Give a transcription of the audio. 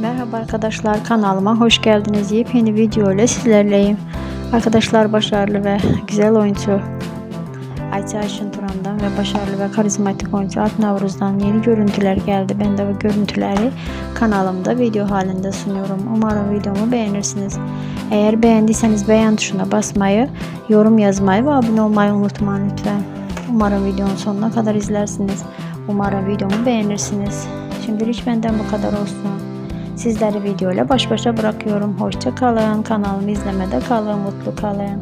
Merhaba arkadaşlar kanalıma hoş geldiniz. Yepyeni video ile sizlerleyim. Arkadaşlar başarılı ve güzel oyuncu Ayça Ayşin Turan'dan ve başarılı ve karizmatik oyuncu Alp Navruz'dan yeni görüntüler geldi. Ben de bu görüntüleri kanalımda video halinde sunuyorum. Umarım videomu beğenirsiniz. Eğer beğendiyseniz beğen tuşuna basmayı, yorum yazmayı ve abone olmayı unutmayın lütfen. Umarım videonun sonuna kadar izlersiniz. Umarım videomu beğenirsiniz. Şimdilik benden bu kadar olsun. Sizleri video ile baş başa bırakıyorum. Hoşça kalın. Kanalımı izlemede kalın. Mutlu kalın.